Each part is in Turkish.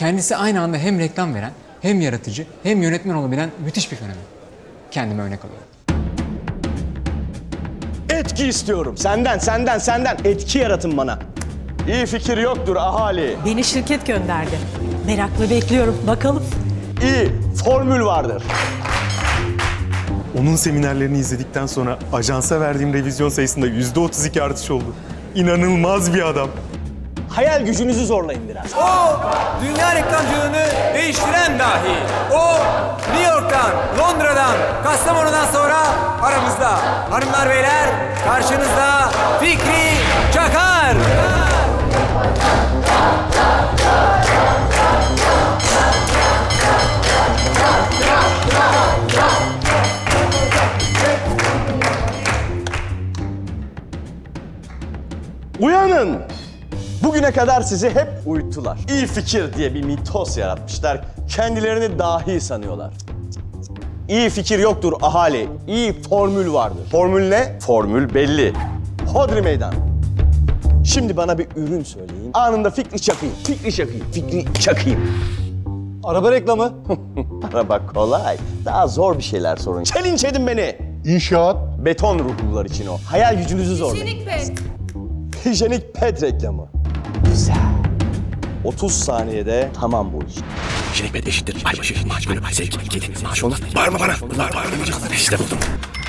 Kendisi aynı anda hem reklam veren, hem yaratıcı, hem yönetmen olabilen müthiş bir fenomen. Kendime örnek alıyorum. Etki istiyorum. Senden, senden, senden. Etki yaratın bana. İyi fikir yoktur ahali. Beni şirket gönderdi. Merakla bekliyorum. Bakalım. İyi formül vardır. Onun seminerlerini izledikten sonra ajansa verdiğim revizyon sayısında yüzde 32 artış oldu. İnanılmaz bir adam. Hayal gücünüzü zorlayın biraz. O dünya reklamcılığını değiştiren dahi. O New York'tan, Londra'dan, Kastamonu'dan sonra aramızda. Hanımlar beyler karşınızda Fikri Çakar. Uyanın! Bugüne kadar sizi hep uyuttular. İyi fikir diye bir mitos yaratmışlar. Kendilerini dahi sanıyorlar. İyi fikir yoktur ahali. İyi formül vardır. Formül ne? Formül belli. Hodri meydan. Şimdi bana bir ürün söyleyin. Anında fikri çakayım. Fikri çakayım. Fikri çakayım. Araba reklamı. Araba kolay. Daha zor bir şeyler sorun. Challenge edin beni. İnşaat. Beton ruhlular için o. Hayal gücünüzü zorlayın. Hijyenik pet. Hijyenik pet reklamı. Güzel. 30 saniyede tamam bu iş. Şerik bet eşittir. Ay başı, maaş bölü, sevgi, kedi, maaş olmaz. Bağırma bana. Bunlar bağırmayacak. İşte buldum.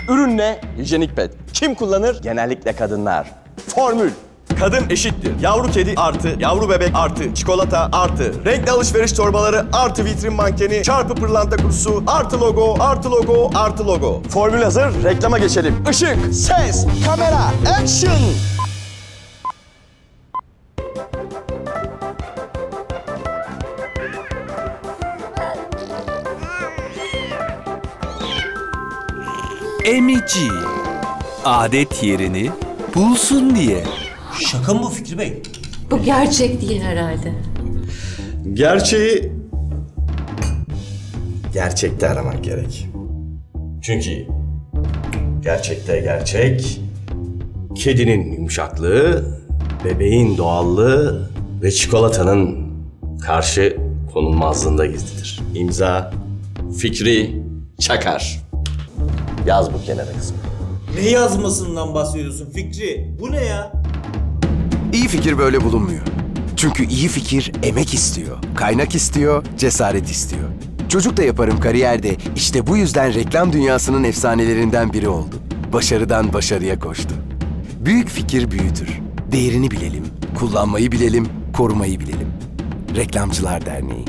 Ürün ne? Hijyenik pet. Kim kullanır? Genellikle kadınlar. Formül. Kadın eşittir. Yavru kedi artı, yavru bebek artı, çikolata artı, renkli alışveriş torbaları artı vitrin mankeni, çarpı pırlanta kutusu, artı logo, artı logo, artı logo. Formül hazır, reklama geçelim. Işık, ses, kamera, action! Emici. Adet yerini bulsun diye. Şaka mı bu Fikri Bey? Bu gerçek değil herhalde. Gerçeği gerçekte aramak gerek. Çünkü gerçekte gerçek kedinin yumuşaklığı, bebeğin doğallığı ve çikolatanın karşı konulmazlığında gizlidir. İmza Fikri Çakar. Yaz bu kenara kızım. Ne yazmasından bahsediyorsun Fikri? Bu ne ya? İyi fikir böyle bulunmuyor. Çünkü iyi fikir emek istiyor, kaynak istiyor, cesaret istiyor. Çocuk da yaparım kariyerde işte bu yüzden reklam dünyasının efsanelerinden biri oldu. Başarıdan başarıya koştu. Büyük fikir büyütür. Değerini bilelim, kullanmayı bilelim, korumayı bilelim. Reklamcılar Derneği.